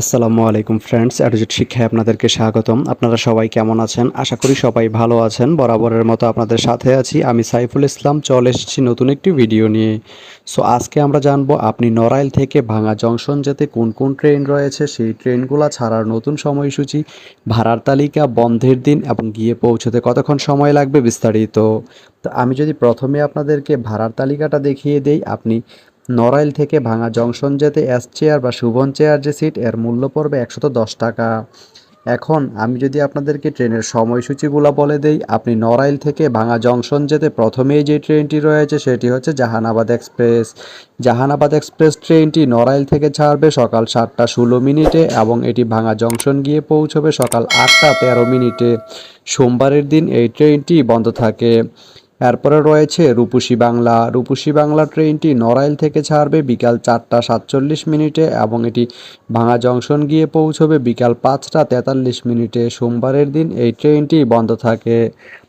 আসসালামু আলাইকুম ফ্রেন্ডস অ্যাডোজেট শিক্ষায় আপনাদেরকে স্বাগতম। আপনারা সবাই কেমন আছেন? আশা করি সবাই ভালো আছেন। বরাবরের মতো আপনাদের সাথে আছি আমি সাইফুল ইসলাম। চলে এসেছি নতুন একটি ভিডিও নিয়ে। সো আজকে আমরা জানব আপনি নড়াইল থেকে ভাঙা জংশন যেতে কোন কোন ট্রেন রয়েছে? সেই ট্রেনগুলো ছাড়ার নতুন সময়সূচি, ভাড়ার তালিকা, বন্ধের দিন এবং গিয়ে পৌঁছতে কতক্ষণ সময় লাগবে বিস্তারিত। তো আমি যদি প্রথমে আপনাদেরকে ভাড়ার তালিকাটা দেখিয়ে দেই, আপনি নড়াইল থেকে ভাঙা জংশন যেতে এস চেয়ার বা শুভন চেয়ার যে সিট এর মূল্য পড়বে একশত দশ টাকা। এখন আমি যদি আপনাদেরকে ট্রেনের সময়সূচিগুলো বলে দেই, আপনি নড়াইল থেকে ভাঙা জংশন যেতে প্রথমেই যে ট্রেনটি রয়েছে সেটি হচ্ছে জাহানাবাদ এক্সপ্রেস। জাহানাবাদ এক্সপ্রেস ট্রেনটি নড়াইল থেকে ছাড়বে সকাল সাতটা ষোলো মিনিটে এবং এটি ভাঙা জংশন গিয়ে পৌঁছবে সকাল আটটা তেরো মিনিটে। সোমবারের দিন এই ট্রেনটি বন্ধ থাকে। এরপরে রয়েছে রূপসী বাংলা। রূপসী বাংলা ট্রেনটি নড়াইল থেকে ছাড়বে বিকাল চারটা সাতচল্লিশ মিনিটে এবং এটি ভাঙা জংশন গিয়ে পৌঁছবে বিকাল পাঁচটা তেতাল্লিশ মিনিটে। সোমবারের দিন এই ট্রেনটি বন্ধ থাকে।